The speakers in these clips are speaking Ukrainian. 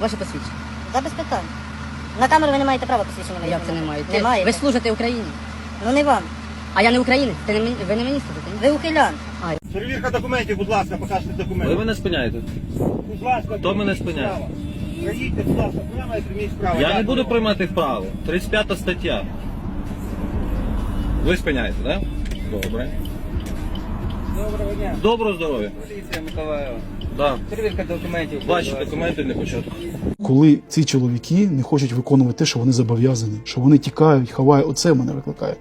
Ваше посвідчення. Та без питань. На камеру ви не маєте права посвідчення моє Як це не маєте? Не маєте. Ви служите Україні. Ну не вам. А я не українець. Ти не мені- ви не мені служите? ні? Ви ухилян. Перевірка документів, будь ласка, покажіть Ви документи. мене спиняєте. Будь ласка, Хто мене спиняє? справа. Приїдьте, будь ласка, прямо і прийміть справу. Я не Дякую. буду приймати вправо. 35 стаття. Ви спиняєте, так? Добре. Доброго дня. Доброго здоров'я. Поліція Миколаєва. Да. Перевірка документів. Ваші документи не початок. коли ці чоловіки не хочуть виконувати те, що вони зобов'язані, що вони тікають, ховають, оце мене викликає.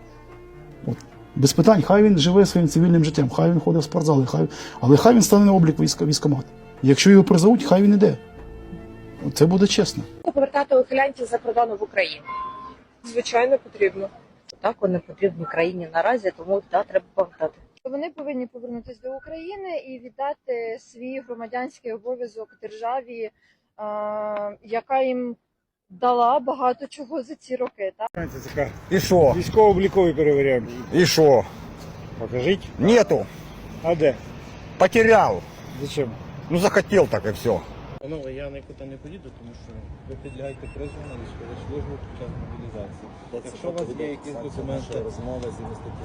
От. Без питань, хай він живе своїм цивільним життям, хай він ходить в спортзали, хай, але хай він стане на облік війська, військкомат. Якщо його призовуть, хай він іде. Це буде чесно. повертати ухилянтів за кордону в Україну? Звичайно, потрібно. Так, вони потрібні країні наразі, тому да, треба повертати. Вони повинні повернутися до України і віддати свій громадянський обов'язок державі, е, яка їм дала багато чого за ці роки. Так? І що? Військово-облікові перевіряємо. І що? Покажіть. Нету. А де? Потерял. Зачем? Ну захотел так і все. Панове, я нікуди не поїду, тому що ви підлягаєте призову на військову службу під час мобілізації. Якщо у вас є якісь документи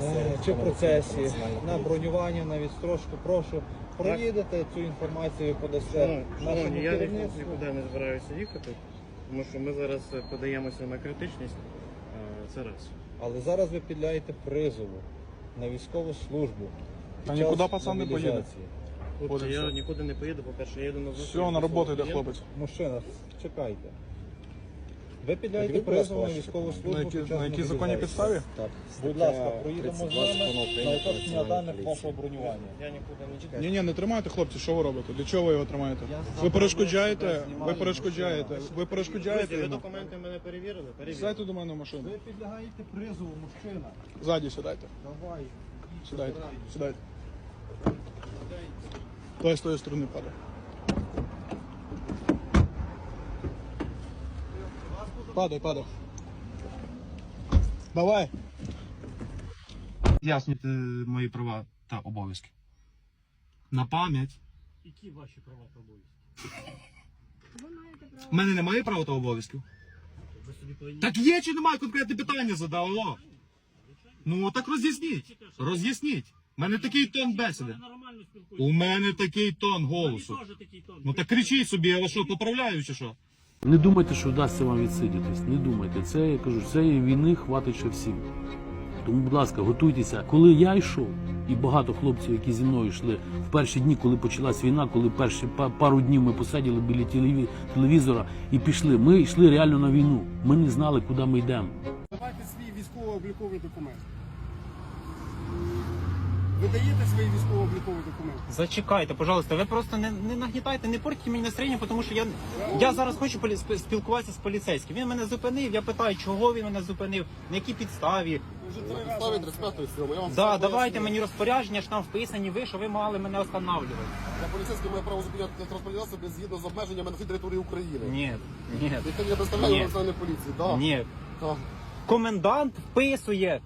е, чи процесі на бронювання, на відстрочку, прошу, проїдете цю інформацію, подасте нашому я нікуди не збираюся їхати, тому що ми зараз е, подаємося на критичність. е, Це раз. Але зараз ви підлягаєте призову на військову службу. Та нікуди не поїде. мобілізації. Хлопці, я нікуди не поїду, по-перше, я їду на зустріч. Все, на роботу йде хлопець. Мужчина, чекайте. Ви підлягаєте призову на військову службу. На які- під час на якій законній підставі? Так. Будь ласка, проїдемо з вами на уточнення даних вашого бронювання. Я нікуди не чекаю. Ні, ні, не тримайте, хлопці, що ви робите? Для чого ви його тримаєте? Ви перешкоджаєте, ви перешкоджаєте, ви перешкоджаєте ви йому. документи мене перевірили? Перевірили. Сідайте до мене в машину. Ви підлягаєте призову, мужчина. Ззаді сідайте. Давай. Сідайте. Сідайте. Той з тої сторони падає. Падай, падай. Давай. З'яснюйте мої права та обов'язки. На пам'ять. Які ваші права та обов'язки? У мене немає права та обов'язків. Ви собі повинні... Так є чи немає конкретне питання задав? Алло. Ну так роз'ясніть. Роз'ясніть. У мене такий тон бесіди. У мене такий тон голосу. Теж такий тон. Ну так кричіть собі, я вас що, поправляю чи що? Не думайте, що вдасться вам відсидітись. Не думайте. Це я кажу, цієї війни хватить ще всім. Тому, будь ласка, готуйтеся. Коли я йшов, і багато хлопців, які зі мною йшли в перші дні, коли почалась війна, коли перші пару днів ми посиділи біля телеві- телевізора і пішли. Ми йшли реально на війну. Ми не знали, куди ми йдемо. Давайте свій військово-обліковий документ. Ви даєте свої військово-облікові документи? Зачекайте, пожалуйста, ви просто не, не нагнітайте, не портите мені настроєння, тому що я, я зараз хочу полі- спі- спілкуватися з поліцейським. Він мене зупинив, я питаю, чого він мене зупинив, на якій підставі. Підставі 35 7 Я вам Да, все давайте поясню. мені розпорядження, ж там вписані ви, що ви мали мене останавливати. Я поліцейський має право зупиняти транспортні засоби згідно з обмеженнями на всій території України. Ні, ні, Яке я представляю Ні. національної поліції. Да. ні. Так. Комендант вписує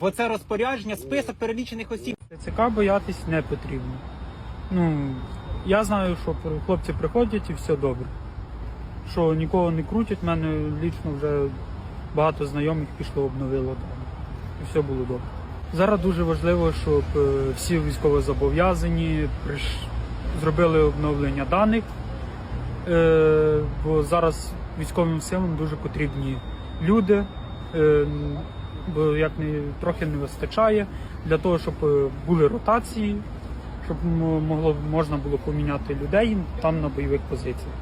в оце розпорядження список перелічених осіб. ТЦК боятись не потрібно. Ну, я знаю, що хлопці приходять і все добре. Що нікого не крутять, в мене лічно вже багато знайомих пішло, обновило там. І все було добре. Зараз дуже важливо, щоб е, всі військовозобов'язані зробили обновлення даних, е, бо зараз військовим силам дуже потрібні люди, е, бо як не трохи не вистачає для того, щоб е, були ротації, щоб могло можна було поміняти людей там на бойових позиціях.